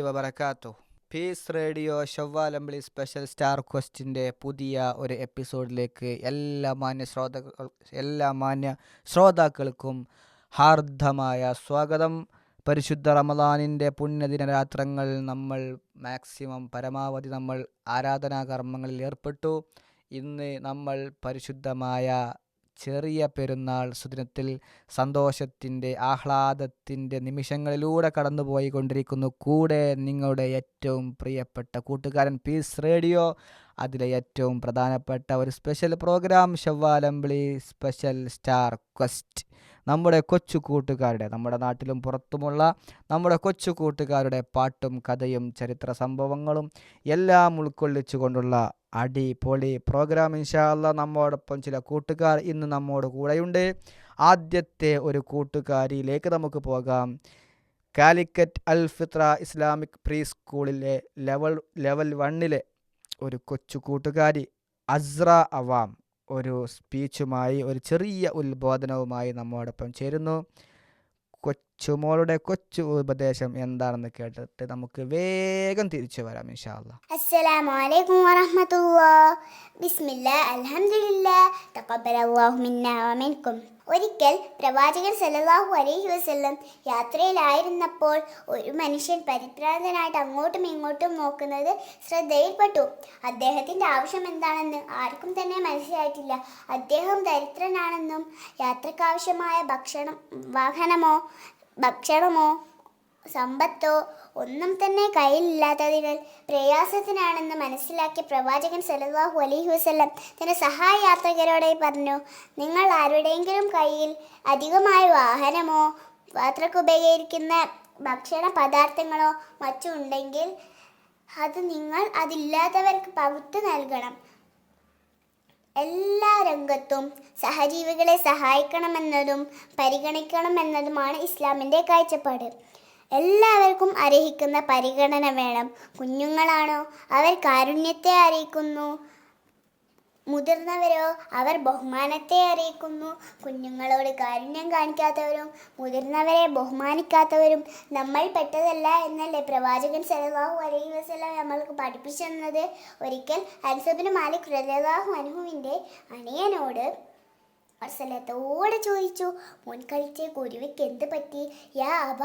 വബറക്കാത്തു peace radio ഷവ്വാലമ്പിളി special star ക്വസ്റ്റിന്റെ പുതിയ ഒരു എപ്പിസോഡിലേക്ക് എല്ലാ മാന്യ ശ്രോതാക്കൾ എല്ലാ മാന്യ ശ്രോതാക്കൾക്കും ഹാർദമായ സ്വാഗതം. പരിശുദ്ധ റമദാനിന്റെ പുണ്യദിന രാത്രങ്ങൾ നമ്മൾ മാക്സിമം പരമാവധി നമ്മൾ ആരാധനാ കർമ്മങ്ങളിൽ ഏർപ്പെട്ടു. ഇന്ന് നമ്മൾ പരിശുദ്ധമായ ചെറിയ പെരുന്നാൾ സുദിനത്തിൽ സന്തോഷത്തിന്റെ ആഹ്ലാദത്തിന്റെ നിമിഷങ്ങളിലൂടെ കടന്നുപോയി കൊണ്ടിരിക്കുന്നു കൂടെ നിങ്ങളുടെ ഏറ്റവും പ്രിയപ്പെട്ട കൂട്ടുകാരൻ പീസ് റേഡിയോ അതിലെ ഏറ്റവും പ്രധാനപ്പെട്ട ഒരു special programme Shawwalambili special star quest നമ്മുടെ കൊച്ചു കൂട്ടുകാരുടെ നമ്മുടെ നാട്ടിലും പുറത്തുമുള്ള നമ്മുടെ കൊച്ചു കൂട്ടുകാരുടെ പാട്ടും കഥയും ചരിത്ര സംഭവങ്ങളും എല്ലാം ഉൾക്കൊള്ളിച്ചുകൊണ്ടുള്ള അടിപൊളി പ്രോഗ്രാം ഇൻഷാല്ല നമ്മോടൊപ്പം ചില കൂട്ടുകാർ ഇന്ന് നമ്മോട് കൂടെയുണ്ട്. ആദ്യത്തെ ഒരു കൂട്ടുകാരിയിലേക്ക് നമുക്ക് പോകാം. Calicut Al Fitra Islamic pre സ്കൂളിലെ ലെവൽ ലെവൽ വണ്ണിലെ ഒരു കൊച്ചു കൂട്ടുകാരി അസ്ര അവാം ഒരു സ്പീച്ചുമായി ഒരു ചെറിയ ഉത്ബോധനവുമായി നമ്മോടൊപ്പം ചേരുന്നു. കൊച്ചുമോളുടെ കൊച്ചു ഉപദേശം എന്താണെന്ന് കേട്ടിട്ട് നമുക്ക് വേഗം തിരിച്ചു വരാം ഇൻഷാല്ല ഒരിക്കൽ പ്രവാചകൻ സല്ലല്ലാഹു അലൈഹി വസല്ലം യാത്രയിലായിരുന്നപ്പോൾ ഒരു മനുഷ്യൻ പരിഭ്രാന്തനായിട്ട് അങ്ങോട്ടും ഇങ്ങോട്ടും നോക്കുന്നത് ശ്രദ്ധയിൽപ്പെട്ടു. അദ്ദേഹത്തിന്റെ ആവശ്യം എന്താണെന്ന് ആർക്കും തന്നെ മനസ്സിലായിട്ടില്ല. അദ്ദേഹം ദരിദ്രനാണെന്നും യാത്രക്കാവശ്യമായ ഭക്ഷണം വാഹനമോ ഭക്ഷണമോ സമ്പത്തോ ഒന്നും തന്നെ കയ്യിലില്ലാത്തതിനാൽ പ്രയാസത്തിനാണെന്ന് മനസ്സിലാക്കിയ പ്രവാചകൻ സല്ലല്ലാഹു അലൈഹി വസല്ലം തന്റെ സഹായ യാത്രികരോടെ പറഞ്ഞു നിങ്ങൾ ആരുടെയെങ്കിലും കയ്യിൽ അധികമായ വാഹനമോ യാത്രയ്ക്ക് ഉപയോഗിക്കുന്ന ഭക്ഷണ പദാർത്ഥങ്ങളോ മറ്റും ഉണ്ടെങ്കിൽ അത് നിങ്ങൾ അതില്ലാത്തവർക്ക് പകുത്തു നൽകണം. എല്ലാ രംഗത്തും സഹജീവികളെ സഹായിക്കണമെന്നതും പരിഗണിക്കണമെന്നതുമാണ് ഇസ്ലാമിന്റെ കാഴ്ചപ്പാട്. എല്ലാവർക്കും അർഹിക്കുന്ന പരിഗണന വേണം. കുഞ്ഞുങ്ങളാണോ? അവർ കാരുണ്യത്തെ അറിയിക്കുന്നു. മുതിർന്നവരോ? അവർ ബഹുമാനത്തെ അറിയിക്കുന്നു. കുഞ്ഞുങ്ങളോട് കാരുണ്യം കാണിക്കാത്തവരും മുതിർന്നവരെ ബഹുമാനിക്കാത്തവരും നമ്മൾ പെട്ടതല്ല എന്നല്ലേ പ്രവാചകൻ സല്ലല്ലാഹു അലൈഹി വസ്ലാം നമ്മൾക്ക് പഠിപ്പിച്ചു തന്നത്? ഒരിക്കൽ അൻസബിന് മാലിക് റളിയല്ലാഹു അനുഹുവിന്റെ അണിയനോട് വത്സലത്തോടെ ചോദിച്ചു മുൻ കഴിച്ച കുരുവിക്ക് എന്ത് പറ്റി? യാ അബ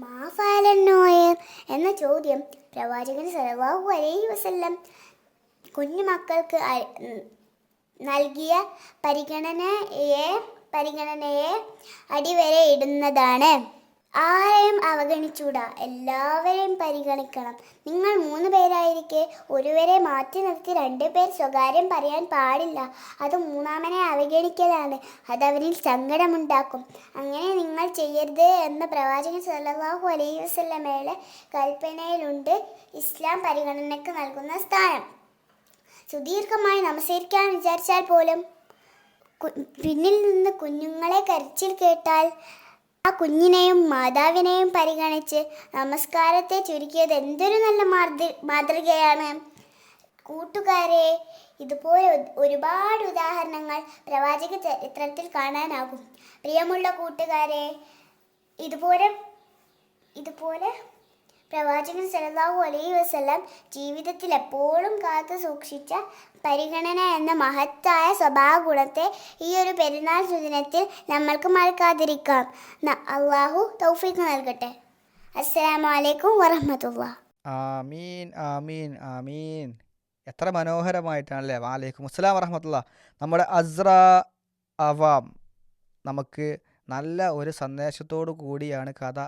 മാഫാലന്നോയർ എന്ന ചോദ്യം പ്രവാചകൻ സലവാഹു അലൈഹി വസല്ലം കുഞ്ഞു മക്കൾക്ക് നൽകിയ പരിഗണനയെ പരിഗണനയെ അടിവരെ ഇടുന്നതാണ് ആരെയും അവഗണിച്ചൂടാ എല്ലാവരെയും പരിഗണിക്കണം. നിങ്ങൾ മൂന്ന് പേരായിരിക്കെ ഒരുവരെ മാറ്റി നിർത്തി രണ്ടുപേർ സ്വകാര്യം പറയാൻ പാടില്ല. അത് മൂന്നാമനെ അവഗണിക്കലാണ്. അത് അവരിൽ സങ്കടമുണ്ടാക്കും. അങ്ങനെ നിങ്ങൾ ചെയ്യരുത് എന്ന പ്രവാചകൻ സല്ലല്ലാഹു അലൈഹി വസല്ലമയുടെ കൽപ്പനയിലുണ്ട് ഇസ്ലാം പരിഗണനയ്ക്ക് നൽകുന്ന സ്ഥാനം. സുദീർഘമായി നമസ്കരിക്കാൻ വിചാരിച്ചാൽ പോലും പിന്നിൽ നിന്ന് കുഞ്ഞുങ്ങളെ കരച്ചിൽ കേട്ടാൽ ആ കുഞ്ഞിനെയും മാതാവിനെയും പരിഗണിച്ച് നമസ്കാരത്തെ ചുരുക്കിയത് എന്തൊരു നല്ല മാതൃ മാതൃകയാണ്. കൂട്ടുകാരെ ഇതുപോലെ ഒരുപാട് ഉദാഹരണങ്ങൾ പ്രവാചക ചരിത്രത്തിൽ കാണാനാകും. പ്രിയമുള്ള കൂട്ടുകാരെ ഇതുപോലെ ഇതുപോലെ പ്രവാചകൻ സല്ലല്ലാഹു അലൈഹി വസല്ലം ജീവിതത്തിൽ എപ്പോഴും കാത്തു സൂക്ഷിച്ച പരിഗണന എന്ന മഹത്തായ സ്വഭാവ ഗുണത്തെ ഈ ഒരു പെരുന്നാൾ സുദിനത്തിൽ നമ്മൾക്ക് മറക്കാതിരിക്കാം. അള്ളാഹു തൗഫീഖ് നൽകട്ടെ. അസ്സലാമു അലൈക്കും വറഹ്മത്തുള്ളാഹി ആമീൻ ആമീൻ ആമീൻ. എത്ര മനോഹരമായിട്ടാണല്ലേ? വാലേക്കും അസ്സലാം വറഹമത്തുള്ള. നമ്മുടെ അസ്ര അവാം. നമുക്ക് നല്ല ഒരു സന്ദേശത്തോടു കൂടിയാണ് കഥ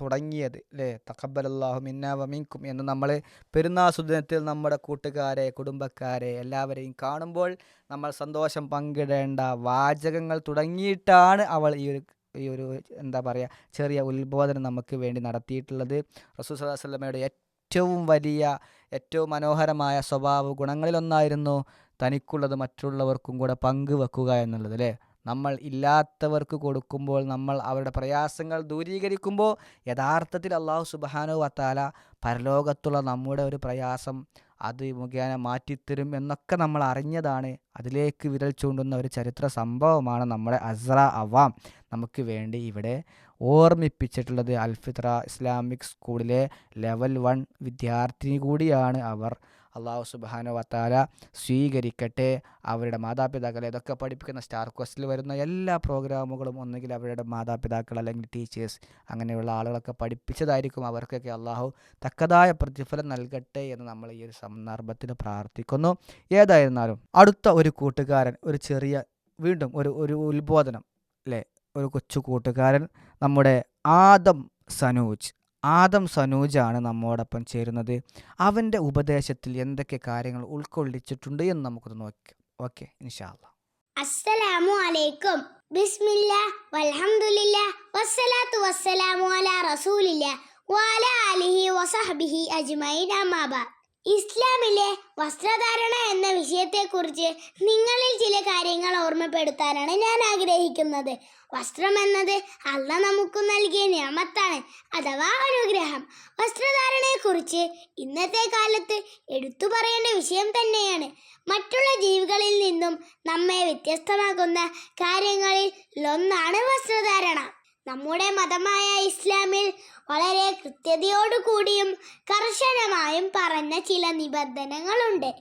തുടങ്ങിയത് അല്ലേ തക്കബലല്ലാഹു മിന്നാവ മിങ്കും എന്ന് നമ്മൾ പെരുന്നാൾ സുദിനത്തിൽ നമ്മുടെ കൂട്ടുകാരെ കുടുംബക്കാരെ എല്ലാവരെയും കാണുമ്പോൾ നമ്മൾ സന്തോഷം പങ്കിടേണ്ട വാചകങ്ങൾ തുടങ്ങിയിട്ടാണ് അവൾ ഈ ഒരു ഈ ഒരു എന്താ പറയുക ചെറിയ ഉത്ബോധനം നമുക്ക് വേണ്ടി നടത്തിയിട്ടുള്ളത്. റസൂൽ സല്ലല്ലാഹു അലൈഹി വസല്ലമയുടെ ഏറ്റവും വലിയ ഏറ്റവും മനോഹരമായ സ്വഭാവ ഗുണങ്ങളിലൊന്നായിരുന്നു തനിക്കുള്ളത് മറ്റുള്ളവർക്കും കൂടെ പങ്കുവെക്കുക എന്നുള്ളത് അല്ലേ നമ്മൾ ഇല്ലാത്തവർക്ക് കൊടുക്കുമ്പോൾ നമ്മൾ അവരുടെ പ്രയാസങ്ങൾ ദൂരീകരിക്കുമ്പോൾ യഥാർത്ഥത്തിൽ അള്ളാഹു സുബാനു വത്താല പരലോകത്തുള്ള നമ്മുടെ ഒരു പ്രയാസം അത് മുഖേന മാറ്റിത്തരും എന്നൊക്കെ നമ്മൾ അറിഞ്ഞതാണ്. അതിലേക്ക് വിരൽ ചൂണ്ടുന്ന ഒരു ചരിത്ര സംഭവമാണ് നമ്മുടെ അസ്ര അവാം നമുക്ക് വേണ്ടി ഇവിടെ ഓർമ്മിപ്പിച്ചിട്ടുള്ളത് അൽഫിത്ര ഇസ്ലാമിക് സ്കൂളിലെ ലെവൽ വൺ വിദ്യാർത്ഥിനി കൂടിയാണ് അവർ. അള്ളാഹു സുബാനു വത്താല സ്വീകരിക്കട്ടെ. അവരുടെ മാതാപിതാക്കളെ ഇതൊക്കെ പഠിപ്പിക്കുന്ന സ്റ്റാർ കോസ്റ്റിൽ വരുന്ന എല്ലാ പ്രോഗ്രാമുകളും ഒന്നുകിൽ അവരുടെ മാതാപിതാക്കൾ അല്ലെങ്കിൽ ടീച്ചേഴ്സ് അങ്ങനെയുള്ള ആളുകളൊക്കെ പഠിപ്പിച്ചതായിരിക്കും. അവർക്കൊക്കെ അള്ളാഹു തക്കതായ പ്രതിഫലം നൽകട്ടെ എന്ന് നമ്മൾ ഈ ഒരു സന്ദർഭത്തിൽ പ്രാർത്ഥിക്കുന്നു. ഏതായിരുന്നാലും അടുത്ത ഒരു കൂട്ടുകാരൻ ഒരു ചെറിയ വീണ്ടും ഒരു ഒരു ഉത്ബോധനം അല്ലേ? ഒരു കൊച്ചു കൂട്ടുകാരൻ നമ്മുടെ ആദം സനൂജ്. ആദം സനൂജാണ് നമ്മോടൊപ്പം ചേരുന്നത്. അവന്റെ ഉപദേശത്തിൽ എന്തൊക്കെ കാര്യങ്ങൾ ഉൾക്കൊള്ളിച്ചിട്ടുണ്ട് എന്ന് നമുക്കൊന്ന് നോക്കാം ഓക്കെ ഇൻഷാല്ല അസ്സലാമു അലൈക്കും. വസ്സലാത്തു വസ്സലാമു അലാ റസൂലില്ല ഇസ്ലാമിലെ വസ്ത്രധാരണ എന്ന വിഷയത്തെക്കുറിച്ച് നിങ്ങളിൽ ചില കാര്യങ്ങൾ ഓർമ്മപ്പെടുത്താനാണ് ഞാൻ ആഗ്രഹിക്കുന്നത്. വസ്ത്രം എന്നത് അല്ല നമുക്ക് നൽകിയ നിയമത്താണ് അഥവാ അനുഗ്രഹം. വസ്ത്രധാരണയെക്കുറിച്ച് ഇന്നത്തെ കാലത്ത് എടുത്തു പറയേണ്ട വിഷയം തന്നെയാണ്. മറ്റുള്ള ജീവികളിൽ നിന്നും നമ്മെ വ്യത്യസ്തമാക്കുന്ന കാര്യങ്ങളിൽ ഒന്നാണ് വസ്ത്രധാരണ. നമ്മുടെ മതമായ ഇസ്ലാമിൽ വളരെ കൃത്യതയോടുകൂടിയും കർശനമായും പറഞ്ഞ ചില നിബന്ധനകളുണ്ട്.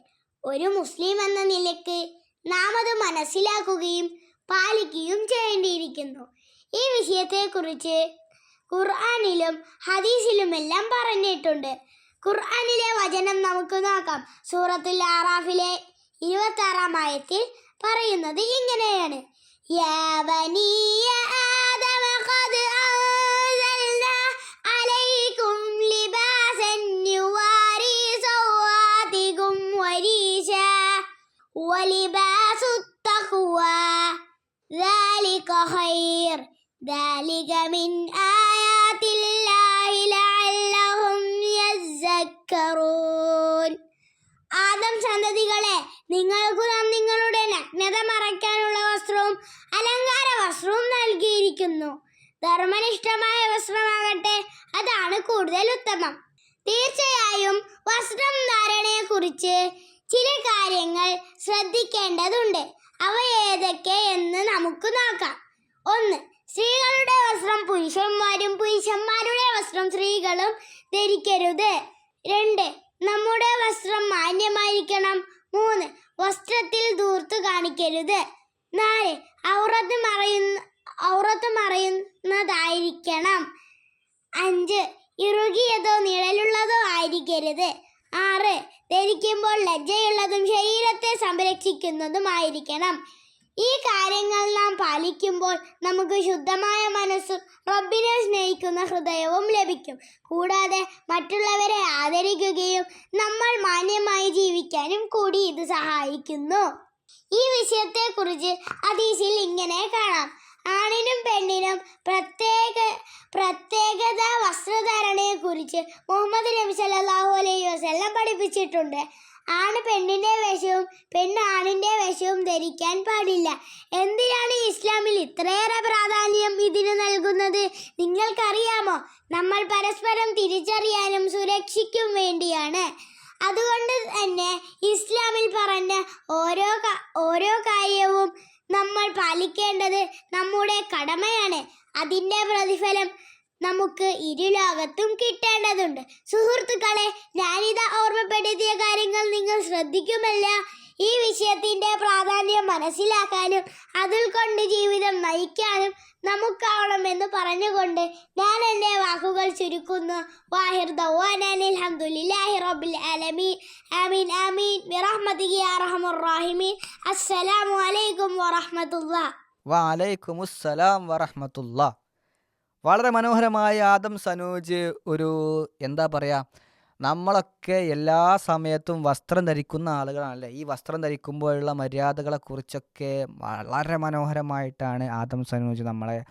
ഒരു മുസ്ലിം എന്ന നിലയ്ക്ക് നാം അത് മനസ്സിലാക്കുകയും പാലിക്കുകയും ചെയ്യേണ്ടിയിരിക്കുന്നു. ഈ വിഷയത്തെക്കുറിച്ച് ഖുർആാനിലും ഹദീസിലുമെല്ലാം പറഞ്ഞിട്ടുണ്ട്. ഖുർആാനിലെ വചനം നമുക്ക് നോക്കാം. സൂറത്തുൽ ആറാഫിലെ ഇരുപത്തി ആറാം ആയത്തിൽ പറയുന്നത് ഇങ്ങനെയാണ്. യാ ولباس التقوى ذلك خير ذلك من آيات الله لعلهم يذكرون ആദം സന്തതികളെ നിങ്ങൾക്ക് നാം നിങ്ങളുടെ നഗ്നത മറയ്ക്കാനുള്ള വസ്ത്രവും അലങ്കാര വസ്ത്രവും നൽകിയിരിക്കുന്നു ധർമ്മനിഷ്ഠമായ വസ്ത്രമാകട്ടെ അതാണ് കൂടുതൽ ഉത്തമം തീർച്ചയായും വസ്ത്രം ധാരണയെ കുറിച്ച് ചില കാര്യങ്ങൾ ശ്രദ്ധിക്കേണ്ടതുണ്ട്. അവ ഏതൊക്കെ എന്ന് നമുക്ക് നോക്കാം. ഒന്ന് സ്ത്രീകളുടെ വസ്ത്രം. പുരുഷന്മാരും പുരുഷന്മാരുടെ വസ്ത്രം സ്ത്രീകളും ധരിക്കരുത്. രണ്ട് നമ്മുടെ വസ്ത്രം മാന്യമായിരിക്കണം. മൂന്ന് വസ്ത്രത്തിൽ ദൂർത്ത് കാണിക്കരുത്. നാല് ഔറത്ത് മറയുന്ന ഔറത്ത് മറയുന്നതായിരിക്കണം. അഞ്ച് ഇറുകിയതോ നിഴലുള്ളതോ ആയിരിക്കരുത്. ആറ്. ധരിക്കുമ്പോൾ ലജ്ജയുള്ളതും ശരീരത്തെ സംരക്ഷിക്കുന്നതുമായിരിക്കണം. ഈ കാര്യങ്ങൾ നാം പാലിക്കുമ്പോൾ നമുക്ക് ശുദ്ധമായ മനസ്സും റബ്ബിനെ സ്നേഹിക്കുന്ന ഹൃദയവും ലഭിക്കും. കൂടാതെ മറ്റുള്ളവരെ ആദരിക്കുകയും നമ്മൾ മാന്യമായി ജീവിക്കാനും കൂടി ഇത് സഹായിക്കുന്നു. ഈ വിഷയത്തെക്കുറിച്ച് അതീശിൽ ഇങ്ങനെ കാണാം. ആണിനും പെണ്ണിനും പ്രത്യേക പ്രത്യേകത വസ്ത്രധാരണയെ കുറിച്ച് മുഹമ്മദ് നബി സല്ലല്ലാഹു അലൈഹി വസല്ലം പഠിപ്പിച്ചിട്ടുണ്ട്. ആണ് പെണ്ണിന്റെ വേഷവും പെണ്ണ് ആണിന്റെ വേഷവും ധരിക്കാൻ പാടില്ല. എന്തിനാണ് ഇസ്ലാമിൽ ഇത്രയേറെ പ്രാധാന്യം ഇതിന് നൽകുന്നത്? നിങ്ങൾക്കറിയാമോ? നമ്മൾ പരസ്പരം തിരിച്ചറിയാനും സുരക്ഷിക്കും വേണ്ടിയാണ്. അതുകൊണ്ട് തന്നെ ഇസ്ലാമിൽ പറഞ്ഞ ഓരോ ഓരോ കാര്യവും നമ്മൾ പാലിക്കേണ്ടത് നമ്മുടെ കടമയാണ്. അതിന്റെ പ്രതിഫലം നമുക്ക് ഇരുലോകത്തും കിട്ടേണ്ടതുണ്ട്. സുഹൃത്തുക്കളെ ഞാനിത് ഓർമ്മപ്പെടുത്തിയ കാര്യങ്ങൾ നിങ്ങൾ ശ്രദ്ധിക്കുമല്ല? ഈ വിഷയത്തിന്റെ പ്രാധാന്യം മനസ്സിലാക്കാനും അതിൽ കൊണ്ട് ജീവിതം നയിക്കാനും നമുക്കാവണമെന്ന് പറഞ്ഞുകൊണ്ട് ഞാൻ എന്റെ വാക്കുകൾ ചുരുക്കുന്നു. വാഹിർ ആമീൻ ആമീൻ. വളരെ മനോഹരമായ ആദം സനൂജ് ഒരു എന്താ പറയുക നമ്മളൊക്കെ എല്ലാ സമയത്തും വസ്ത്രം ധരിക്കുന്ന ആളുകളാണല്ലേ? ഈ വസ്ത്രം ധരിക്കുമ്പോഴുള്ള മര്യാദകളെക്കുറിച്ചൊക്കെ വളരെ മനോഹരമായിട്ടാണ് ആദം സനൂജ് നമ്മളെ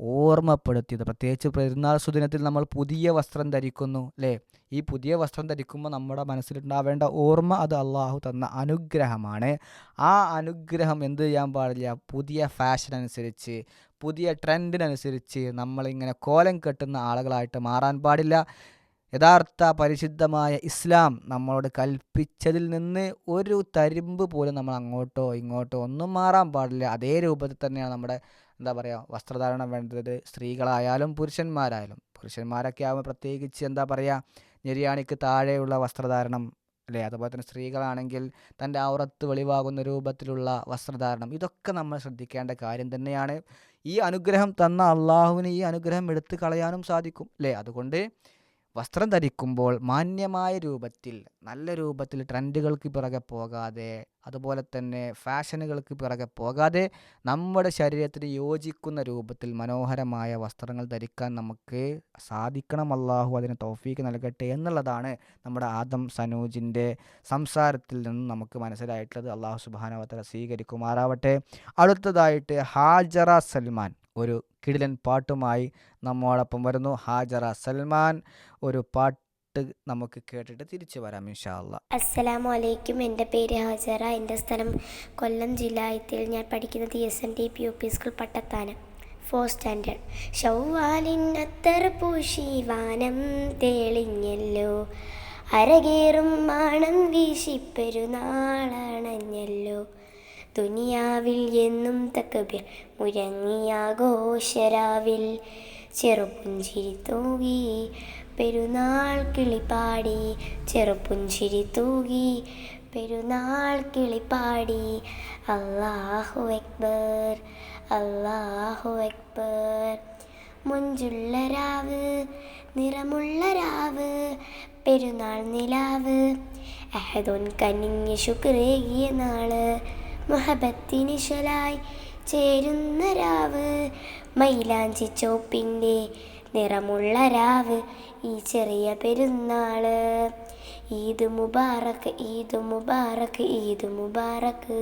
ഓർമ്മപ്പെടുത്തിയത്. പ്രത്യേകിച്ച് പെരുന്നാൾ സുദിനത്തിൽ നമ്മൾ പുതിയ വസ്ത്രം ധരിക്കുന്നു അല്ലേ ഈ പുതിയ വസ്ത്രം ധരിക്കുമ്പോൾ നമ്മുടെ മനസ്സിലുണ്ടാവേണ്ട ഓർമ്മ അത് അള്ളാഹു തന്ന അനുഗ്രഹമാണ്. ആ അനുഗ്രഹം എന്ത് ചെയ്യാൻ പാടില്ല? പുതിയ ഫാഷൻ അനുസരിച്ച് പുതിയ ട്രെൻഡിനനുസരിച്ച് നമ്മളിങ്ങനെ കോലം കെട്ടുന്ന ആളുകളായിട്ട് മാറാൻ പാടില്ല. യഥാർത്ഥ പരിശുദ്ധമായ ഇസ്ലാം നമ്മളോട് കൽപ്പിച്ചതിൽ നിന്ന് ഒരു തരിമ്പ് പോലും നമ്മൾ അങ്ങോട്ടോ ഇങ്ങോട്ടോ ഒന്നും മാറാൻ പാടില്ല. അതേ രൂപത്തിൽ തന്നെയാണ് നമ്മുടെ എന്താ പറയുക വസ്ത്രധാരണം വേണ്ടത്. സ്ത്രീകളായാലും പുരുഷന്മാരായാലും. പുരുഷന്മാരൊക്കെ ആകുമ്പോൾ പ്രത്യേകിച്ച് എന്താ പറയുക നിര്യാണിക്ക് താഴെയുള്ള വസ്ത്രധാരണം അല്ലേ? അതുപോലെ തന്നെ സ്ത്രീകളാണെങ്കിൽ തന്റെ ഔറത്ത് വെളിവാകുന്ന രൂപത്തിലുള്ള വസ്ത്രധാരണം. ഇതൊക്കെ നമ്മൾ ശ്രദ്ധിക്കേണ്ട കാര്യം തന്നെയാണ്. ഈ അനുഗ്രഹം തന്ന അള്ളാഹുവിന് ഈ അനുഗ്രഹം എടുത്തു കളയാനും സാധിക്കും അല്ലേ? അതുകൊണ്ട് വസ്ത്രം ധരിക്കുമ്പോൾ മാന്യമായ രൂപത്തിൽ നല്ല രൂപത്തിൽ ട്രെൻഡുകൾക്ക് പിറകെ പോകാതെ അതുപോലെ തന്നെ ഫാഷനുകൾക്ക് പിറകെ പോകാതെ നമ്മുടെ ശരീരത്തിന് യോജിക്കുന്ന രൂപത്തിൽ മനോഹരമായ വസ്ത്രങ്ങൾ ധരിക്കാൻ നമുക്ക് സാധിക്കണം. അള്ളാഹു അതിന് തോഫീക്ക് നൽകട്ടെ എന്നുള്ളതാണ് നമ്മുടെ ആദം സനൂജിന്റെ സംസാരത്തിൽ നിന്നും നമുക്ക് മനസ്സിലായിട്ടുള്ളത്. അള്ളാഹു സുബാനവത്തല സ്വീകരിക്കുമാറാവട്ടെ. അടുത്തതായിട്ട് ഹാജറ സൽമാൻ. ഒരു കിടിലൻ പാട്ടുമായി നമ്മോടൊപ്പം വരുന്നു. ഹാജറ സൽമാൻ. ഒരു പാട്ട് നമുക്ക് കേട്ടിട്ട് തിരിച്ചു വരാം ഇൻഷാല്ല അസ്സലാമു അലൈക്കും എന്റെ പേര് ഹാജറ. എന്റെ സ്ഥലം കൊല്ലം ജില്ലായത്തിൽ ഞാൻ പഠിക്കുന്നത് S N D P U P school Pattathanam four standard. ഷൗവാലിൻ അത്തർ പൂശി വാനം തേളിഞ്ഞല്ലോ. അരകേറും മാണം വീശി പെരുന്നാളണഞ്ഞല്ലോ. ദുനിയാവിൽ എന്നും തക്കബിർ മുഴങ്ങിയാഘോഷരാവിൽ ചെറുപുഞ്ചിരി തൂകി. പെരുന്നാൾ കിളിപ്പാടി ചെറുപുഞ്ചിരി തൂകി. പെരുന്നാൾ കിളിപ്പാടി അള്ളാഹു അക്ബർ അള്ളാഹു അക്ബർ. മുഞ്ചുള്ള രാവ് നിറമുള്ള രാവ് പെരുന്നാൾ നിലാവ്. അഹദോൻ കനിഞ്ഞ് ശുക്രേകിയ നാൾ. മുഹബത്തിനിശലായി ചേരുന്ന രാവ്. മൈലാഞ്ചി ചോപ്പിന്റെ നിറമുള്ള രാവ് ഈ ചെറിയ പെരുന്നാൾ. ഈദ് മുബാറക്ക് ഈദ് മുബാറക്ക് ഈദ് മുബാറക്ക്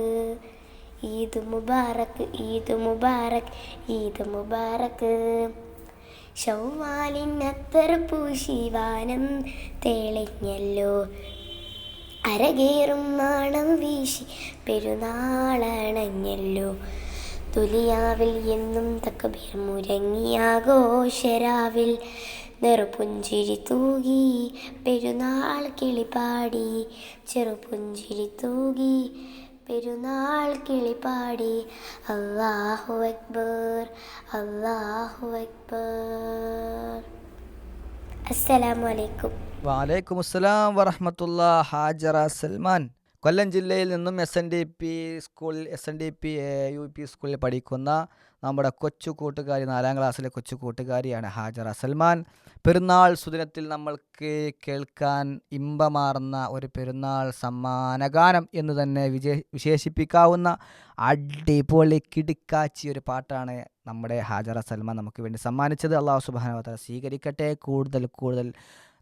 ഈദ് മുബാറക്ക് ഈദ് മുബാറക്ക് ഈദ് മുബാറക്ക് പൂശി വാനം തെളിഞ്ഞല്ലോ. അരകേറും നാണം വീശി പെരുന്നാളണഞ്ഞല്ലോ. തുലിയാവിൽ എന്നും തക്കബീർ മുരങ്ങിയാഘോഷരാവിൽ നെറുപുഞ്ചിരി തൂകി പെരുന്നാൾ കിളിപ്പാടി. ചെറുപുഞ്ചിരി തൂകി പെരുന്നാൾ കിളിപ്പാടി. അള്ളാഹു അക്ബർ അള്ളാഹു അക്ബർ. വാലൈക്കും അസ്സലാം വറഹമത്തുള്ള ഹാജറ സൽമാൻ. കൊല്ലം ജില്ലയിൽ നിന്നും എസ് എൻ ഡി പി സ്കൂളിൽ S N D P U P സ്കൂളിൽ പഠിക്കുന്ന നമ്മുടെ കൊച്ചു കൂട്ടുകാരി നാലാം ക്ലാസ്സിലെ കൊച്ചു കൂട്ടുകാരിയാണ് ഹാജറ സൽമാൻ. പെരുന്നാൾ സുദിനത്തിൽ നമ്മൾക്ക് കേൾക്കാൻ ഇമ്പമാർന്ന ഒരു പെരുന്നാൾ സമ്മാനഗാനം എന്ന് തന്നെ വിജയ വിശേഷിപ്പിക്കാവുന്ന അടിപൊളി കിടുക്കാച്ചി ഒരു പാട്ടാണ് നമ്മുടെ ഹാജർ സൽമാൻ നമുക്ക് വേണ്ടി സമ്മാനിച്ചത്. അള്ളാഹു സുബാനവത സ്വീകരിക്കട്ടെ. കൂടുതൽ കൂടുതൽ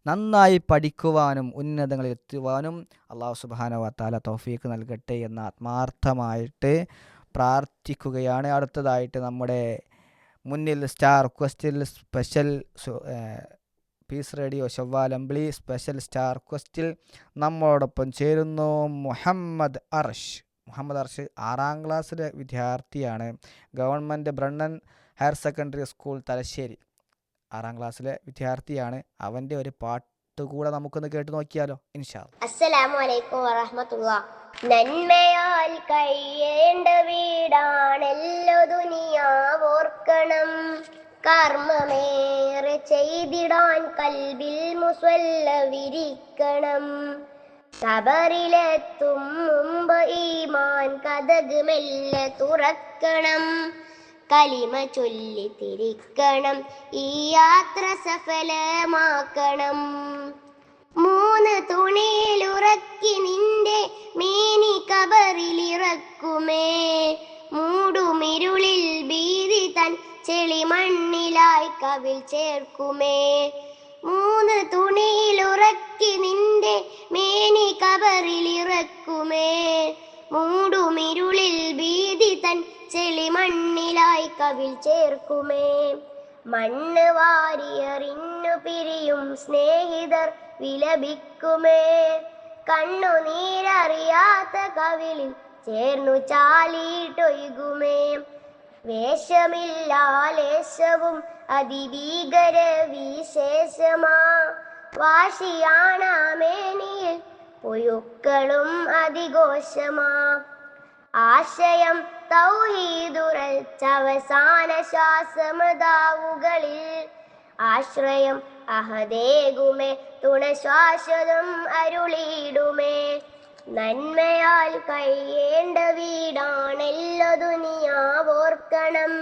നന്നായി പഠിക്കുവാനും ഉന്നതങ്ങളിൽ എത്തുവാനും അള്ളാഹു സുബാന വത്താല തൗഫീക്ക് നൽകട്ടെ എന്ന് ആത്മാർത്ഥമായിട്ട് പ്രാർത്ഥിക്കുകയാണ്. അടുത്തതായിട്ട് നമ്മുടെ മുന്നിൽ സ്റ്റാർ ക്വസ്റ്റിൽ സ്പെഷ്യൽ പീസ് റേഡിയോ ശവ്വാലമ്പിളി സ്പെഷ്യൽ സ്റ്റാർ ക്വസ്റ്റിൽ നമ്മോടൊപ്പം ചേരുന്നു മുഹമ്മദ് അർഷ്. മുഹമ്മദ് അർഷ് ആറാം ക്ലാസ്സിലെ വിദ്യാർത്ഥിയാണ്. Government Brennen higher secondary school Thalassery. ആറാം ക്ലാസ്സിലെ വിദ്യാർത്ഥിയാണ്. അവന്റെ ഒരു പാട്ട് കൂടെ നമുക്കൊന്ന് കേട്ട് നോക്കിയാലോ? ഇൻഷാ അസ്സലാമലൈക്കും വറഹ്മത്തുള്ളാ നന്മയാൽ കഴിയേണ്ട വീടാണല്ലോ ദുനിയാവോർക്കണം കർമ്മമേറെ ചെയ്തിടാൻ കൽവിൽ മുസ്വല്ല വിരിക്കണം. കബറിലെത്തും മുമ്പ് ഈമാൻ കഥക് മെല്ലെ തുറക്കണം. കലിമ ചൊല്ലി തിരിക്കണം ഈ യാത്ര സഫലമാക്കണം. മൂന്ന് തുണിയിലുറക്കി നിന്റെ മേനി കബറിലിറക്കുമേ. മൂടുമിരുളിൽ ഭീതി തൻ ചെളിമണ്ണിലായി കവിൽ ചേർക്കുമേ. മൂന്ന് തുണിയിലുറക്കി നിന്റെ മേനി കബറിലിറക്കുമേ. മൂടുമിരുളിൽ ഭീതി തൻ ചെളിമണ്ണിലായി കവിൽ ചേർക്കുമേ. മണ്ണ് വാരിയറിഞ്ഞു പിരിയും സ്നേഹിതർ വിലപിക്കുമേ. കണ്ണുനീരറിയാത്ത കവിളിൽ ചേർന്നു ചാലിയിട്ടൊഴുകുമേ. വേഷമില്ലാലേശവും അതിഭീകര വിശേഷമാ. വാശിയാണാമേനിയിൽ പുഴുക്കളും അതിഘോഷമാ. ആശയം തൗഹീദുറച്ചവസാന ശ്വാസമതാവുകളിൽ ആശ്രയം അഹദേകുമേ തുണ ശാശ്വതം അരുളിയിടുമേ. നന്മയാൽ കഴിയേണ്ട വീടാണെല്ലോ ദുനിയാവോർക്കണം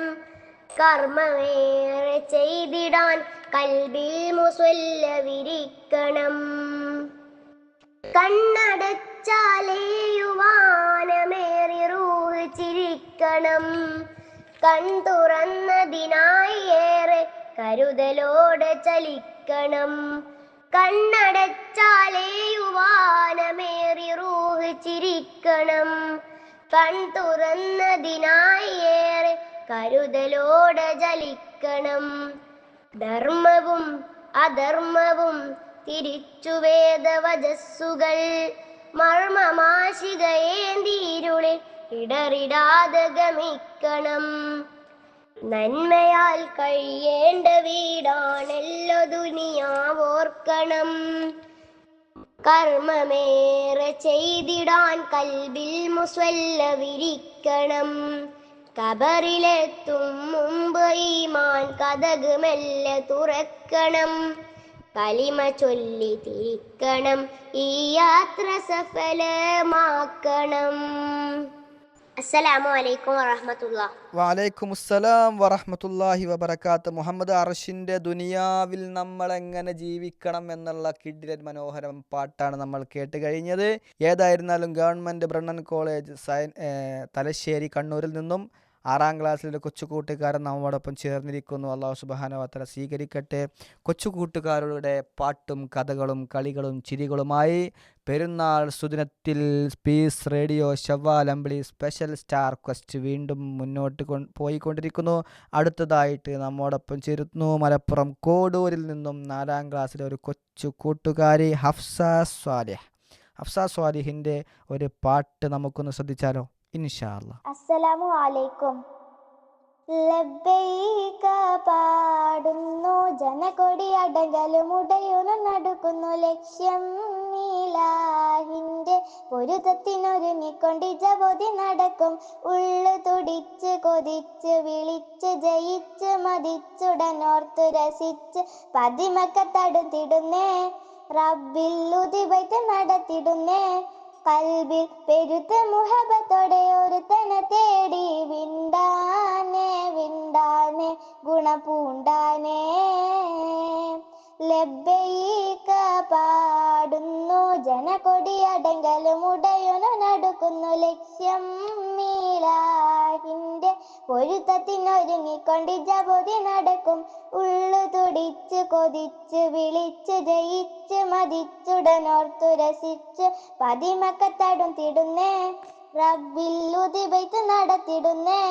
കർമ്മമേറെ ചെയ്തിടാൻ കൽബിൽ മുസ്വല്ല വിരിക്കണം. കണ്ണടച്ചാലേയുവാനമേറി റൂഹ് ചിരിക്കണം. കൺ തുറന്നതിനായി ഏറെ കരുതലോടെ ചലിക്കണം. കണ്ണടച്ചാലേ യുവാനമേറി റൂഹ് ചിരിക്കണം. കൺ തുറന്നതിനായി ഏറെ കരുതലോടെ ചലിക്കണം. ധർമ്മവും അധർമ്മവും തിരിച്ചു വേദവജസ്സുകൾ മർമ്മമാശികയേന്തിരുളിൽ ഇടറിടാതെ ഗമിക്കണം. നന്മയാൽ കഴിയേണ്ട വീടാണെല്ലോ ദുനിയാവോർക്കണം കർമ്മമേറെ ചെയ്തിടാൻ കൽബിൽ മുസ്വല്ല വിരിക്കണം. കബറിലെത്തും മുമ്പ് ഈമാൻ കഥക് മെല്ലെ തുറക്കണം. കലിമ ചൊല്ലി തിരിക്കണം. ഈ യാത്ര സഫലമാക്കണം. അസ്സലാമു അലൈക്കും അസ്സലാം വറഹമത്തല്ലാഹി വബർക്കാത്ത് മുഹമ്മദ് അർഷിന്റെ ദുനിയാവിൽ നമ്മൾ എങ്ങനെ ജീവിക്കണം എന്നുള്ള കിഡിലൻ മനോഹരം പാട്ടാണ് നമ്മൾ കേട്ട് കഴിഞ്ഞത്. ഏതായിരുന്നാലും ഗവൺമെന്റ് ബ്രണ്ണൻ കോളേജ് സയൻ തലശ്ശേരി കണ്ണൂരിൽ നിന്നും ആറാം ക്ലാസ്സിലെ കൊച്ചു കൂട്ടുകാരൻ നമ്മോടൊപ്പം ചേർന്നിരിക്കുന്നു. അള്ളാഹു സുബാനവത്തല സ്വീകരിക്കട്ടെ. കൊച്ചു കൂട്ടുകാരുടെ പാട്ടും കഥകളും കളികളും ചിരികളുമായി പെരുന്നാൾ സുദിനത്തിൽ സ്പീസ് റേഡിയോ ശവ്വാലമ്പിളി സ്പെഷ്യൽ സ്റ്റാർ ക്വസ്റ്റ് വീണ്ടും മുന്നോട്ട് കൊ പോയിക്കൊണ്ടിരിക്കുന്നു. അടുത്തതായിട്ട് നമ്മോടൊപ്പം ചേരുന്നു മലപ്പുറം കോഡൂരിൽ നിന്നും നാലാം ക്ലാസ്സിലെ ഒരു കൊച്ചു കൂട്ടുകാരി ഹഫ്സ സ്വാലിഹ്. ഹഫ്സ സ്വാലിഹിന്റെ ഒരു പാട്ട് നമുക്കൊന്ന് ശ്രദ്ധിച്ചാലോ? ഇൻഷാ അല്ലാ അസ്സലാമു അലൈക്കും പാടുന്നു ജനകൊടി അടകലുമുടയുന്നു നടക്കുന്നു. ലക്ഷ്യം നീലാഹിന്റെ പൊരുത്തത്തിനൊരുങ്ങിക്കൊണ്ട് ജബോധി നടക്കും. ഉള്ളു തുടിച്ച് കൊതിച്ച് വിളിച്ച് ജയിച്ച് മതിച്ചുടനോർത്തു രസിച്ച് പതിമക്കത്തടുത്തിടുന്നേ നടത്തിടുന്നേ. കൽബിൽ പെരുത്ത മുഹബത്തോടെ ഒരുത്തനെ തേടി വിണ്ടാനെ വിണ്ടാനെ ഗുണപൂണ്ടാനെ ലബ്ബൈക പാടുന്നു ജനകൊടിയടങ്കലും ഉടയുന്നു നടക്കുന്നു ലക്ഷ്യം മീലാഹിന്റെ പൊരുത്തത്തിനൊരുങ്ങിക്കൊണ്ട് പൊതി നടക്കും. ഉള്ളു തുടിച്ച് കൊതിച്ച് വിളിച്ച് ജയിച്ച് മതിച്ചുടനോർത്തു രസിച്ച് പതിമക്കത്തടും തിടുന്നേ. റബ്ബിൽ ഉതിബൈത്ത് നടത്തിടുന്നേ.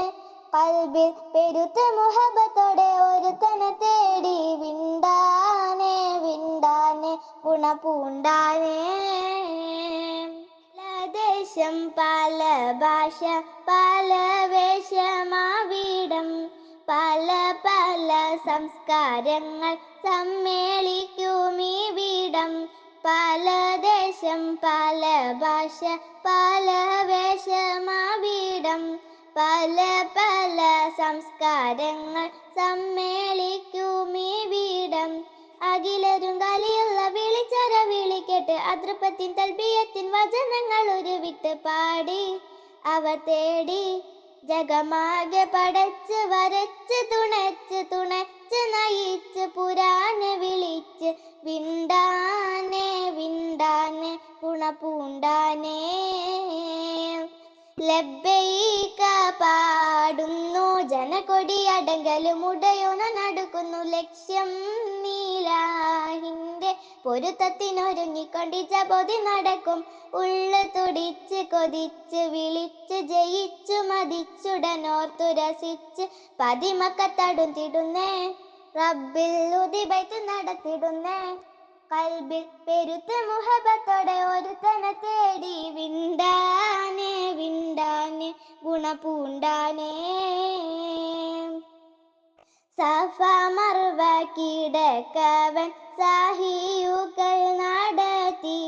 കൽബിൽ പെരുത്ത മുഹബത്തോടെ ഒരുത്തനെ തേടി വിണ്ടാനേ വിണ്ടാനേ ഗുണപൂണ്ടാനേ. ദേശം പല ഭാഷ പല വേഷമാവിടം. പല പല സംസ്കാരങ്ങൾ സമ്മേളിക്കും ഈ വീടം. പല ദേശം പല ഭാഷ പല വേഷമാവിടം. പല പല സംസ്കാരങ്ങൾ സമ്മേളിക്കും അഖിലരും കലിയുള്ള വിളിച്ചര വിളിക്കട്ട് അതൃപ്പത്തിൻ തൽബിയത്തിൻ വചനങ്ങൾ ഉരുവിട്ട് പാടി. അവ തേടി ജഗമാകെ പടച്ച് വരച്ച് തുണച്ച് തുണച്ച് നയിച്ച് പുരാന വിളിച്ച് വിണ്ടാനെ വിണ്ടാനെ ഗുണപൂണ്ടാനേ ലബ്ബൈക പാടുന്നു ജനകൊടി അടങ്കലും ഉടയോണ നടക്കുന്നു ലക്ഷ്യം. നീലാഹിന്റെ പൊരുത്തത്തിനൊരുങ്ങിക്കൊണ്ട് പൊതി നടക്കും. ഉള്ളു തുടിച്ച് കൊതിച്ച് വിളിച്ച് ജയിച്ചു മതിച്ചുടനോർത്തു രസിച്ച് പതിമക്കത്തടും തിടുന്നേ. റബ്ബിൽ ഉതിബൈത്ത് നടത്തിടുന്നേ. കൽബിൽ പെരുത്ത മുഹബത്തോടെ ഒരുത്തനെ തേടി വിണ്ടാനേ വിണ്ടാനെ ഗുണപൂണ്ടാനേ. സഫ മർവ കിടക്കവൻ സാഹിയുകൾ നടത്തി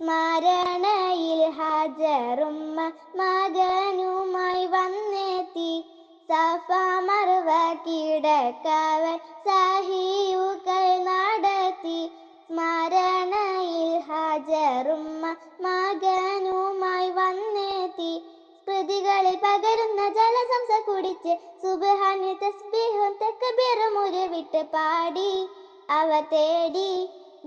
സ്മരണയിൽ ഹാജറുമ്മ മകനുമായി വന്നെത്തി സഫ മർവ കീടക്കവൻ സ്മൃതികളിൽ പകരുന്ന ജലസംസ കുടിച്ച് സുബഹാനി തസ്ബീഹും തക്ബീറും ഉരുവിട്ട് പാടി. അവ തേടി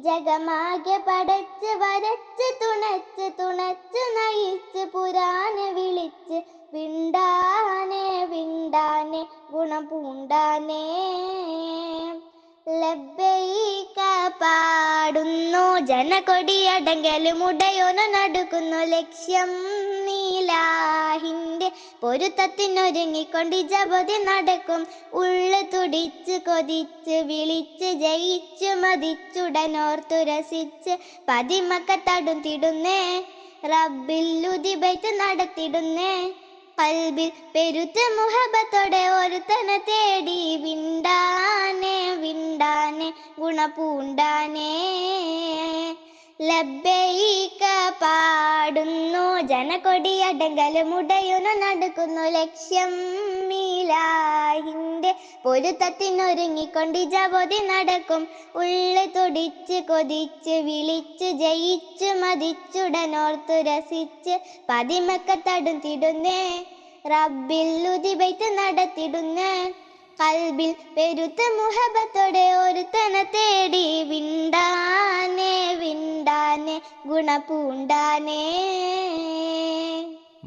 ജഗമാകെ പടച്ച് വരച്ച് തുണച്ച് തുണച്ച് നയിച്ച് പുരാനെ വിളിച്ച് വിണ്ടാനെ വിണ്ടാനെ ഗുണം പൂണ്ടാനേ. ലബ്ബൈക പാടുന്നു ജനകൊടിയടങ്കലും ഉടയോനു നടുക്കുന്നു ലക്ഷ്യം നീലാഹിന്റെ പൊരുത്തത്തിനൊരുങ്ങിക്കൊണ്ട് ജപതി നടക്കും. ഉള്ളു തുടിച്ച് കൊതിച്ച് വിളിച്ച് ജയിച്ച് മതിച്ചുടനോർത്തു രസിച്ച് പതിമക്ക തടുത്തിടുന്നേ. റബ്ബിൽ ഉദിബൈത്ത് നടത്തിടുന്നേ. കൽബിൽ പെരുത്ത മുഹബത്തോടെ ഒരുത്തനെ തേടി വിണ്ടാനെ വിണ്ടാനെ ഗുണപൂണ്ടാനേ. ലബ്ബൈക പാടുന്നു. ജനകൊടിയടങ്കലും മുടയുന്നു. നടക്കുന്നു ലക്ഷ്യം മീലാഹിന്റെ പൊരുത്തത്തിനൊരുങ്ങിക്കൊണ്ട് ജപതി നടക്കും. ഉള്ളു തുടിച്ച് കൊതിച്ച് വിളിച്ച് ജയിച്ച് മതിച്ചുടനോർത്തു രസിച്ച് പതിമക്കത്തടുത്തിടുന്നേ റബ്ബിൽ നടത്തിടുന്നേ. കൽബിൽ പെരുത്ത മുഹബത്തോടെ ഒരുത്തനെ തേടി വിണ്ടാനെ വിണ്ടാനെ ഗുണപൂണ്ടാനേ.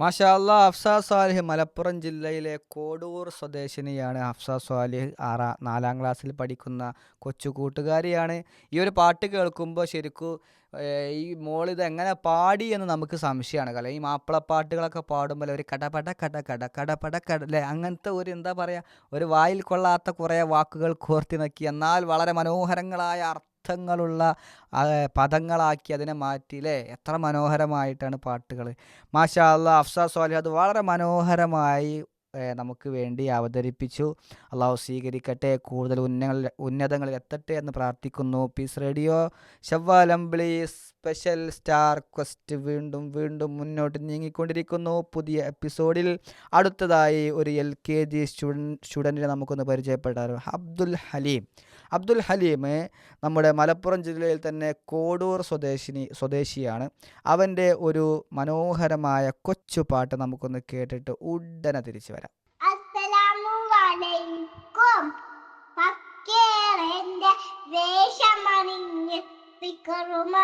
മാഷാ അഫ്സ സാലിഹ് മലപ്പുറം ജില്ലയിലെ കോടൂർ സ്വദേശിനിയാണ് അഫ്സ സാലിഹ് ആറാം നാലാം ക്ലാസ്സിൽ പഠിക്കുന്ന കൊച്ചു കൂട്ടുകാരിയാണ്. ഈ ഒരു പാട്ട് കേൾക്കുമ്പോൾ ശരിക്കും ഈ ഈ മോളിത് എങ്ങനെ പാടി എന്ന് നമുക്ക് സംശയമാണ്. കാരണം ഈ മാപ്പിളപ്പാട്ടുകളൊക്കെ പാടുമ്പോൾ ഒരു കടപട കട കട കടപട കട അല്ലേ? അങ്ങനത്തെ ഒരു എന്താ പറയുക ഒരു വായിൽ കൊള്ളാത്ത കുറേ വാക്കുകൾ കോർത്തി നക്കി എന്നാൽ വളരെ മനോഹരങ്ങളായ അർത്ഥങ്ങളുള്ള പദങ്ങളാക്കി അതിനെ മാറ്റി അല്ലേ എത്ര മനോഹരമായിട്ടാണ് പാട്ടുകൾ മാഷാ അല്ലാ അഫ്സാ സ്വാലി അത് വളരെ മനോഹരമായി നമുക്ക് വേണ്ടി അവതരിപ്പിച്ചു. അള്ളാഹു സ്വീകരിക്കട്ടെ കൂടുതൽ ഉന്നങ്ങൾ ഉന്നതങ്ങളിൽ എത്തട്ടെ എന്ന് പ്രാർത്ഥിക്കുന്നു. Peace radio ഷവ്വാലംബ്ലി special star quest വീണ്ടും വീണ്ടും മുന്നോട്ട് നീങ്ങിക്കൊണ്ടിരിക്കുന്നു. പുതിയ എപ്പിസോഡിൽ അടുത്തതായി ഒരു എൽ കെ ജി സ്റ്റുഡൻ സ്റ്റുഡന്റിനെ നമുക്കൊന്ന് പരിചയപ്പെട്ടാലും അബ്ദുൽ ഹലീം. അബ്ദുൽ ഹലീം നമ്മുടെ മലപ്പുറം ജില്ലയിൽ തന്നെ കോടൂർ സ്വദേശിനി സ്വദേശിയാണ്. അവന്റെ ഒരു മനോഹരമായ കൊച്ചു പാട്ട് നമുക്കൊന്ന് കേട്ടിട്ട് ഉടനെ തിരിച്ചു വരാം. വേഷമണിഞ്ഞ് പിക്കറുമ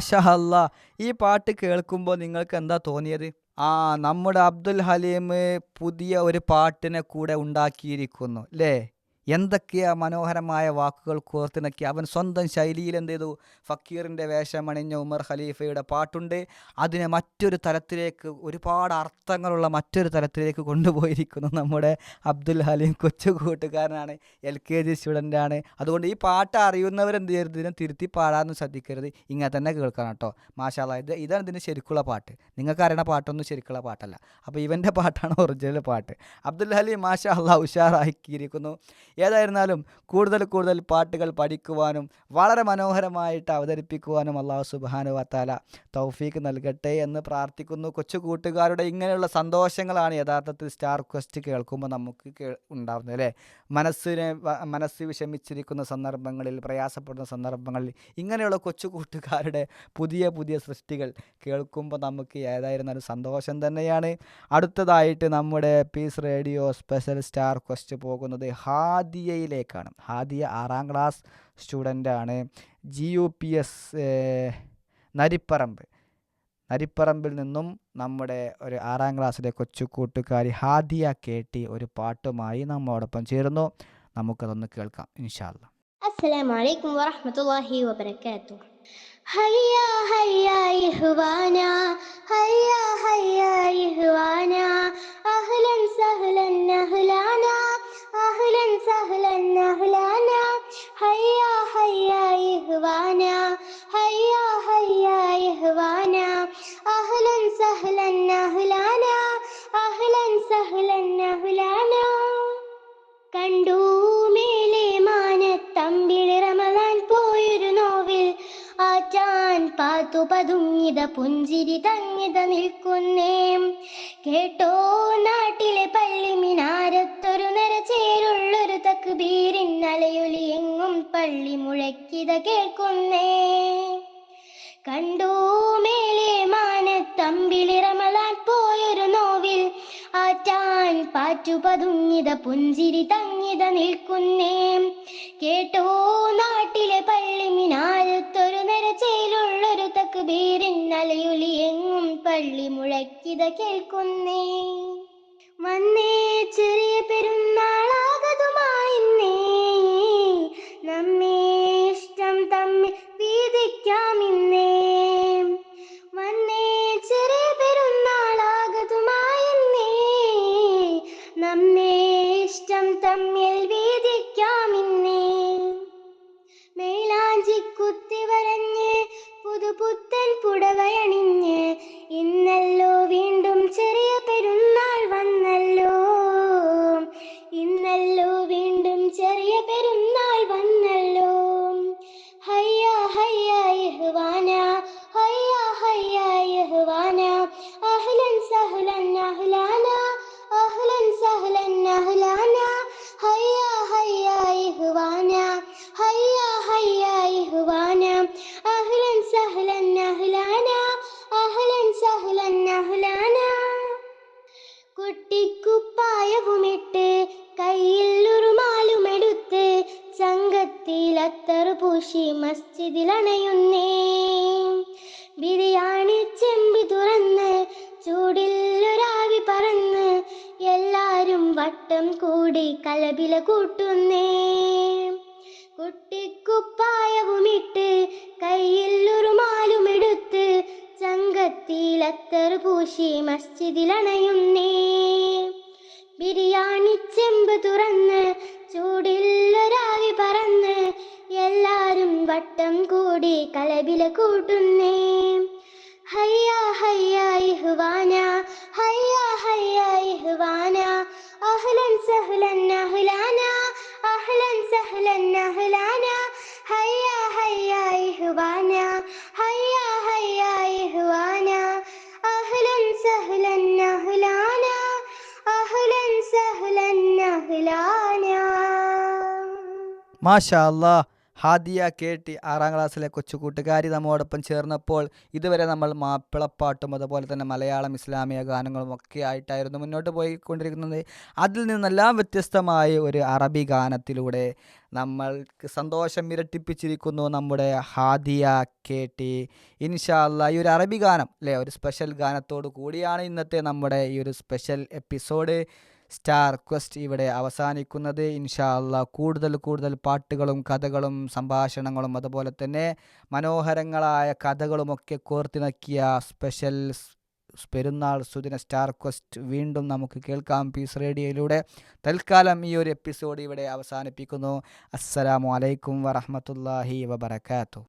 മാഷാ അല്ലാ ഈ പാട്ട് കേൾക്കുമ്പോൾ നിങ്ങൾക്ക് എന്താ തോന്നിയത്? ആ നമ്മുടെ അബ്ദുൽ ഹലീം പുതിയ ഒരു പാട്ടിനെ കൂടെ ഉണ്ടാക്കിയിരിക്കുന്നു അല്ലേ എന്തൊക്കെയാ മനോഹരമായ വാക്കുകൾ കോർത്തിണക്കി. അവൻ സ്വന്തം ശൈലിയിൽ എന്ത് ചെയ്തു? ഫക്കീറിന്റെ വേഷമണിഞ്ഞ ഉമർ ഖലീഫയുടെ പാട്ടുണ്ട്. അതിനെ മറ്റൊരു തരത്തിലേക്ക് ഒരുപാട് അർത്ഥങ്ങളുള്ള മറ്റൊരു തരത്തിലേക്ക് കൊണ്ടുപോയിരിക്കുന്നു നമ്മുടെ അബ്ദുൽ ഹലീം കൊച്ചു കൂട്ടുകാരനാണ് എൽ കെ ജി സ്റ്റുഡന്റാണ്. അതുകൊണ്ട് ഈ പാട്ട് അറിയുന്നവരെന്ത് ചെയ്യരുത്? ഇതിനെ തിരുത്തി പാടാമെന്ന് ശ്രദ്ധിക്കരുത്. ഇങ്ങനെ തന്നെ കേൾക്കണം കേട്ടോ. മാഷാല ഇത് ഇതാണ് ഇതിന്റെ ശരിക്കുള്ള പാട്ട്. നിങ്ങൾക്ക് അറിയണ പാട്ടൊന്നും ശരിക്കുള്ള പാട്ടല്ല. അപ്പോൾ ഇവന്റെ പാട്ടാണ് ഒറിജിനൽ പാട്ട്. അബ്ദുൽ ഹലീം മാഷാ അള്ളാഹ് ഉഷാറാക്കിയിരിക്കുന്നു ഏതായിരുന്നാലും കൂടുതൽ കൂടുതൽ പാട്ടുകൾ പഠിക്കുവാനും വളരെ മനോഹരമായിട്ട് അവതരിപ്പിക്കുവാനും അള്ളാഹു സുബാനു വത്താല തൗഫീക്ക് നൽകട്ടെ എന്ന് പ്രാർത്ഥിക്കുന്നു. കൊച്ചു കൂട്ടുകാരുടെ ഇങ്ങനെയുള്ള സന്തോഷങ്ങളാണ് യഥാർത്ഥത്തിൽ സ്റ്റാർ ക്വസ്റ്റ് കേൾക്കുമ്പോൾ നമുക്ക് ഉണ്ടാവുന്നത് അല്ലേ? മനസ്സിനെ മനസ്സ് വിഷമിച്ചിരിക്കുന്ന സന്ദർഭങ്ങളിൽ പ്രയാസപ്പെടുന്ന സന്ദർഭങ്ങളിൽ ഇങ്ങനെയുള്ള കൊച്ചു കൂട്ടുകാരുടെ പുതിയ പുതിയ സൃഷ്ടികൾ കേൾക്കുമ്പോൾ നമുക്ക് ഏതായിരുന്നാലും സന്തോഷം തന്നെയാണ്. അടുത്തതായിട്ട് നമ്മുടെ peace radio special star quest പോകുന്നത് ഹാദിയയിലേക്കാണ്. ഹാദിയ ആറാം class സ്റ്റുഡന്റാണ് G U P S Naripparamba. നരിപ്പറമ്പിൽ നിന്നും നമ്മുടെ ഒരു ആറാം ക്ലാസ്സിലെ കൊച്ചു കൂട്ടുകാരി ഹാദിയ കേട്ടി ഒരു പാട്ടുമായി നമ്മോടൊപ്പം ചേരുന്നു. നമുക്കതൊന്ന് കേൾക്കാം. ഇൻഷാല്ല അസ്സലാമു അലൈക്കും വറഹ്മത്തുള്ളാഹി ഹയ്യ ഹയ്യ ഇഹ്വാന. ഹയ്യ ഹയ്യ ഇഹ്വാന. അഹ്ലൻ സഹ്ലൻ അഹ്ലാനാ. أهلا سهلا أهلانا هيا هيا يهوانا هيا هيا يهوانا أهلا سهلا أهلانا أهلا سهلا أهلانا കണ്ടു മേലെ മാനത്തമ്പിളി റമദാൻ പോയൊരു നോവിൽ ആറ്റാൻ പാത്തു പതുങ്ങിത പുഞ്ചിരി തങ്ങിത നിൽക്കുന്നേ കേട്ടോ നാട്ടിലെ പള്ളി മിനാരത്തൊരു നിറചേരുള്ളൊരു തക്ബീരിൻ അലയൊലി എങ്ങും പള്ളി മുഴക്കിത കേൾക്കുന്നേ. കണ്ടോ മേലെ മാനത്തമ്പിളി റമദാൻ പോയൊരു നോവിൽ ആറ്റാൻ പാറ്റു പതുങ്ങിത പുഞ്ചിരി തങ്ങിത നിൽക്കുന്നേ. കേട്ടോ നാട്ടിലെ പള്ളി മിനാരത്തൊരു നിറച്ചയിലുള്ളൊരു തക്ബീരിൻ എങ്ങും പള്ളി മുഴക്കിത കേൾക്കുന്നേ. വന്നേ ചെറിയ പെരുന്നാളാകതുമായിന്നേ. നമ്മേ ഇഷ്ടം തമ്മിൽ വീതിക്കാമിന്നേ. പൂശി മസ്ജിദിലണയുന്നേ. ബിരിയാണി ചെമ്പി തുറന്ന് ചൂടിൽ ഒരാവി പറന്ന് എല്ലാരും വട്ടം കൂടി കലപില കൂട്ടുന്നേ. കുട്ടിക്കുപ്പായവുമിട്ട് കയ്യിൽ ഉറുമാലുമെടുത്ത് മാലുമെടുത്ത് അത്തർ പൂശി മസ്ജിദിലണയുന്നേ. ബിരിയാണി ചെമ്പ് തുറന്ന് ചൂടിൽ ഒരാവി പറന്ന് വട്ടം കൂടി കളവില കൂട്ടുന്നേ. ഹയ്യ ഹയ്യ ഇഹ്വാന. ഹയ്യ ഹയ്യ ഇഹ്വാന. അഹ്ലൻ സഹ്ലൻ അഹ്ലാന. അഹ്ലൻ സഹ്ലൻ അഹ്ലാന. ഹയ്യ ഹയ്യ ഇഹ്വാന. ഹയ്യ ഹയ്യ ഇഹ്വാന. അഹ്ലൻ സഹ്ലൻ അഹ്ലാന. അഹ്ലൻ സഹ്ലൻ അഹ്ലാന. മാഷാ അല്ലാ ഹാദിയ കേട്ടി ആറാം ക്ലാസ്സിലെ കൊച്ചു കൂട്ടുകാരി നമ്മോടൊപ്പം ചേർന്നപ്പോൾ ഇതുവരെ നമ്മൾ മാപ്പിളപ്പാട്ടും അതുപോലെ തന്നെ മലയാളം ഇസ്ലാമിക ഗാനങ്ങളും ഒക്കെ ആയിട്ടായിരുന്നു മുന്നോട്ട് പോയിക്കൊണ്ടിരിക്കുന്നത്. അതിൽ നിന്നെല്ലാം വ്യത്യസ്തമായ ഒരു അറബി ഗാനത്തിലൂടെ നമ്മൾക്ക് സന്തോഷം ഇരട്ടിപ്പിച്ചിരിക്കുന്നു നമ്മുടെ ഹാദിയ കേട്ടി ഇൻഷാ ഇൻഷാല്ല ഈ ഒരു അറബി ഗാനം അല്ലേ? ഒരു സ്പെഷ്യൽ ഗാനത്തോടു കൂടിയാണ് ഇന്നത്തെ നമ്മുടെ ഈ ഒരു സ്പെഷ്യൽ എപ്പിസോഡ്. സ്റ്റാർ ക്വസ്റ്റ് ഇവിടെ അവസാനിക്കുന്നത്. ഇൻഷാ അല്ല കൂടുതൽ കൂടുതൽ പാട്ടുകളും കഥകളും സംഭാഷണങ്ങളും അതുപോലെ തന്നെ മനോഹരങ്ങളായ കഥകളുമൊക്കെ കോർത്തിണക്കിയ സ്പെഷ്യൽ പെരുന്നാൾ സുദിന സ്റ്റാർ ക്വസ്റ്റ് വീണ്ടും നമുക്ക് കേൾക്കാം. പീസ് റേഡിയോയിലൂടെ തൽക്കാലം ഈ ഒരു എപ്പിസോഡ് ഇവിടെ അവസാനിപ്പിക്കുന്നു. അസ്സലാമു അലൈക്കും വറഹമത്തല്ലാഹി വബർക്കാത്തു